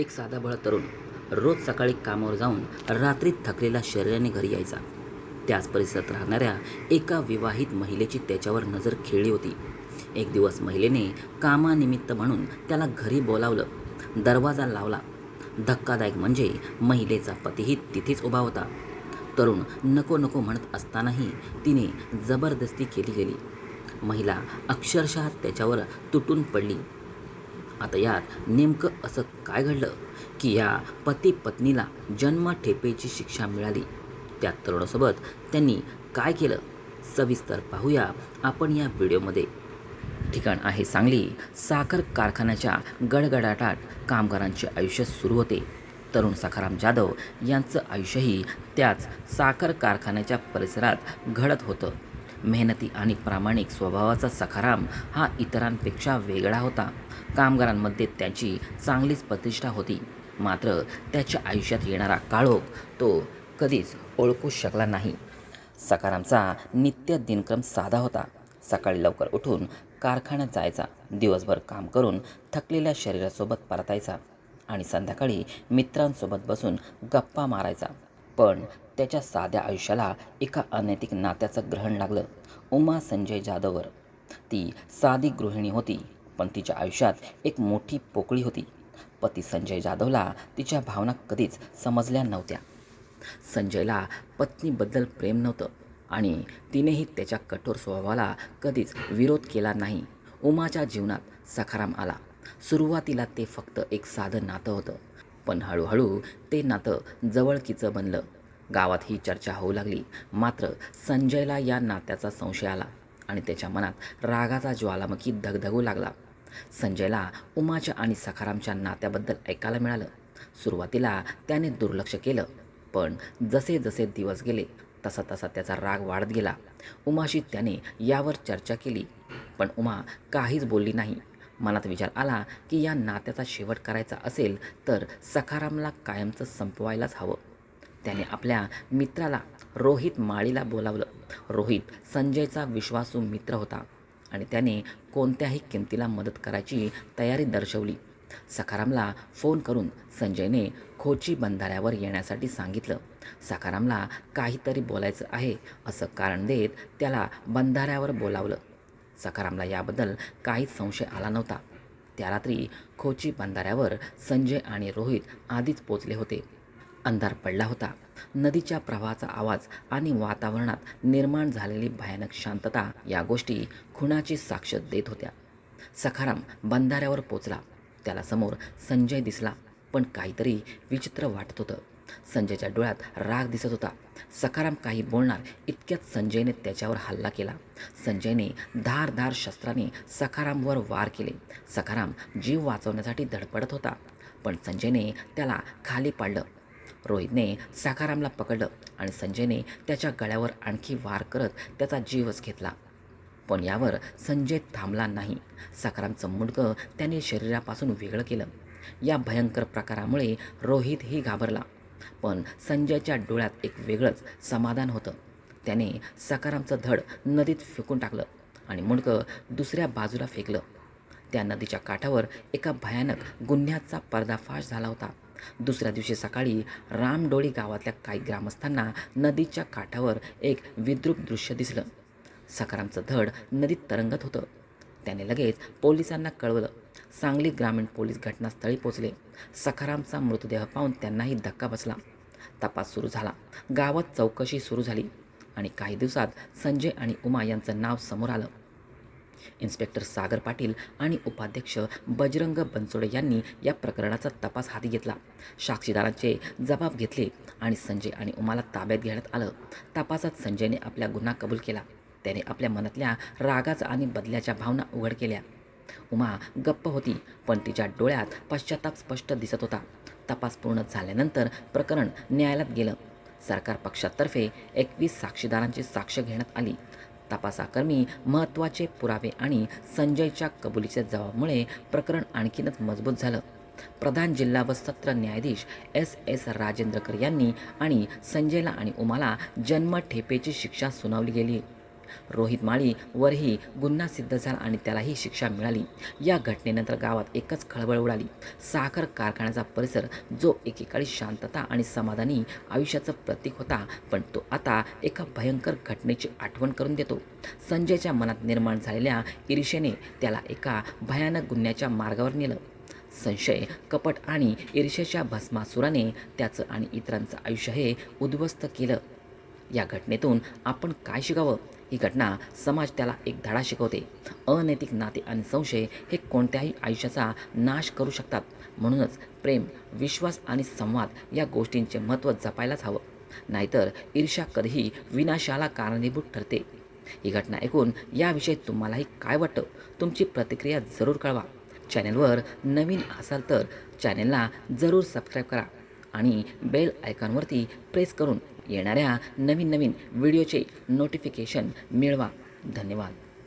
एक साधाबळ तरुण रोज सकाळी कामावर जाऊन रात्री थकलेला शरीराने घरी यायचा. त्याच परिसरात राहणाऱ्या एका विवाहित महिलेची त्याच्यावर नजर खेळली होती. एक दिवस महिलेने कामानिमित्त म्हणून त्याला घरी बोलावलं. दरवाजा लावला. धक्कादायक म्हणजे महिलेचा पतीही तिथेच उभा होता. तरुण नको नको म्हणत असतानाही तिने जबरदस्ती केली गेली. महिला अक्षरशः त्याच्यावर तुटून पडली. आता यात नेमकं असं काय घडलं की या पती पत्नीला जन्मठेपेची शिक्षा मिळाली? त्या तरुणासोबत त्यांनी काय केलं? सविस्तर पाहूया आपण या व्हिडिओमध्ये. ठिकाण आहे सांगली. साखर कारखान्याच्या गडगडाटात कामगारांचे आयुष्य सुरू होते. तरुण सखाराम जाधव यांचं आयुष्यही त्याच साखर कारखान्याच्या परिसरात घडत होतं. मेहनती आणि प्रामाणिक स्वभावाचा सखाराम हा इतरांपेक्षा वेगळा होता. कामगारांमध्ये त्याची चांगलीच प्रतिष्ठा होती. मात्र त्याच्या आयुष्यात येणारा काळोख तो कधीच ओळखू शकला नाही. सकारामचा नित्य दिनक्रम साधा होता. सकाळी लवकर उठून कारखान्यात जायचा. दिवसभर काम करून थकलेल्या शरीरासोबत परतायचा आणि संध्याकाळी मित्रांसोबत बसून गप्पा मारायचा. पण त्याच्या साध्या आयुष्याला एका अनैतिक नात्याचं ग्रहण लागलं उमा संजय जाधववर ती साधी गृहिणी होती पण तिच्या आयुष्यात एक मोठी पोकळी होती. पती संजय जाधवला तिच्या भावना कधीच समजल्या नव्हत्या. संजयला पत्नीबद्दल प्रेम नव्हतं आणि तिनेही त्याच्या कठोर स्वभावाला कधीच विरोध केला नाही. उमाच्या जीवनात सखाराम आला. सुरुवातीला ते फक्त एक साधं नातं होतं. पण हळूहळू ते नातं जवळकीचं बनलं. गावात ही चर्चा होऊ लागली. मात्र संजयला या नात्याचा संशय आला आणि त्याच्या मनात रागाचा ज्वालामुखी धगधगू लागला. संजयला उमाच्या आणि सखारामच्या नात्याबद्दल ऐकायला मिळालं. सुरुवातीला त्याने दुर्लक्ष केलं पण जसे जसे दिवस गेले तसा तसा त्याचा राग वाढत गेला. उमाशी त्याने यावर चर्चा केली पण उमा काहीच बोलली नाही. मनात विचार आला की या नात्याचा शेवट करायचा असेल तर सखारामला कायमचं संपवायलाच हवं. त्याने आपल्या मित्राला रोहित माळीला बोलावलं. रोहित संजयचा विश्वासू मित्र होता आणि त्याने कोणत्याही किमतीला मदत करायची तयारी दर्शवली. सखारामला फोन करून संजयने खोची बंधाऱ्यावर येण्यासाठी सांगितलं. सखारामला काहीतरी बोलायचं आहे असं कारण देत त्याला बंधाऱ्यावर बोलावलं. सखारामला याबद्दल काहीच संशय आला नव्हता. त्या रात्री खोची बंधाऱ्यावर संजय आणि रोहित आधीच पोचले होते. अंधार पडला होता. नदीच्या प्रवाहाचा आवाज आणि वातावरणात निर्माण झालेली भयानक शांतता या गोष्टी खुणाची साक्ष देत होत्या. सखाराम बंधाऱ्यावर पोचला. त्याला समोर संजय दिसला पण काहीतरी विचित्र वाटत होतं. संजयच्या डोळ्यात राग दिसत होता. सकाराम काही बोलणार इतक्यात संजयने त्याच्यावर हल्ला केला. संजयने धारधार शस्त्राने सकारामवर वार केले. सकाराम जीव वाचवण्यासाठी धडपडत होता पण संजयने त्याला खाली पाडलं. रोहितने सकारामला पकडलं आणि संजयने त्याच्या गळ्यावर आणखी वार करत त्याचा जीवच घेतला. पण यावर संजय थांबला नाही. सकारामचं मुंडकं त्याने शरीरापासून वेगळं केलं. या भयंकर प्रकारामुळे रोहितही घाबरला. पण संजयच्या डोळ्यात एक वेगळंच समाधान होतं. त्याने सकारामचं धड नदीत फेकून टाकलं आणि मुंडकं दुसऱ्या बाजूला फेकलं. त्या नदीच्या काठावर एका भयानक गुन्ह्याचा पर्दाफाश झाला होता. दुसऱ्या दिवशी सकाळी रामडोळी गावातल्या काही ग्रामस्थांना नदीच्या काठावर एक विद्रूप दृश्य दिसलं. सकारामचं धड नदीत तरंगत होतं. त्याने लगेच पोलिसांना कळवलं. सांगली ग्रामीण पोलीस घटनास्थळी पोचले सखारामचा मृतदेह पाहून त्यांनाही धक्का बसला. तपास सुरू झाला. गावात चौकशी सुरू झाली आणि काही दिवसात संजय आणि उमा यांचं नाव समोर आलं. इन्स्पेक्टर सागर पाटील आणि उपाध्यक्ष बजरंग बनसोडे यांनी या प्रकरणाचा तपास हाती घेतला. साक्षीदारांचे जबाब घेतले आणि संजय आणि उमाला ताब्यात घेण्यात आलं. तपासात संजयने आपल्या गुन्हा कबूल केला. त्याने आपल्या मनातल्या रागाचा आणि बदल्याच्या भावना उघड केल्या. उमा गप्प होती पण तिच्या डोळ्यात पश्चाताप स्पष्ट दिसत होता. तपास पूर्ण झाल्यानंतर प्रकरण न्यायालयात गेलं. सरकार पक्षातर्फे एकवीस साक्षीदारांची साक्ष घेण्यात आली. तपासाकर्मी महत्त्वाचे पुरावे आणि संजयच्या कबुलीच्या जबाबामुळे प्रकरण आणखीनच मजबूत झालं. प्रधान जिल्हा व सत्र न्यायाधीश एस एस राजेंद्रकर यांनी आणि संजयला आणि उमाला जन्मठेपेची शिक्षा सुनावली गेली. रोहित माळीवरही गुन्हा सिद्ध झाला आणि त्यालाही शिक्षा मिळाली. या घटनेनंतर गावात एकच खळबळ उडाली. साखर कारखान्याचा परिसर जो एकेकाळी शांतता आणि समाधानी आयुष्याचं प्रतीक होता पण तो आता एका भयंकर घटनेची आठवण करून देतो. संजयच्या मनात निर्माण झालेल्या ईर्षेने त्याला एका भयानक गुन्ह्याच्या मार्गावर नेलं. संशय कपट आणि ईर्षेच्या भस्मासुराने त्याचं आणि इतरांचं आयुष्य हे उद्ध्वस्त केलं. या घटनेतून आपण काय शिकावं? ही घटना समाज त्याला एक धडा शिकवते. अनैतिक नाते आणि संशय हे कोणत्याही आयुष्याचा नाश करू शकतात. म्हणूनच प्रेम विश्वास आणि संवाद या गोष्टींचे महत्त्व जपायलाच हवं. नाहीतर ईर्ष्या कधीही विनाशाला कारणीभूत ठरते. ही घटना ऐकून याविषयी तुम्हालाही काय वाटतं? तुमची प्रतिक्रिया जरूर कळवा. चॅनेलवर नवीन असाल तर चॅनेलला जरूर सबस्क्राईब करा आणि बेल आयकॉनवरती प्रेस करून येणाऱ्या नवीन नवीन व्हिडिओचे नोटिफिकेशन मिळवा. धन्यवाद.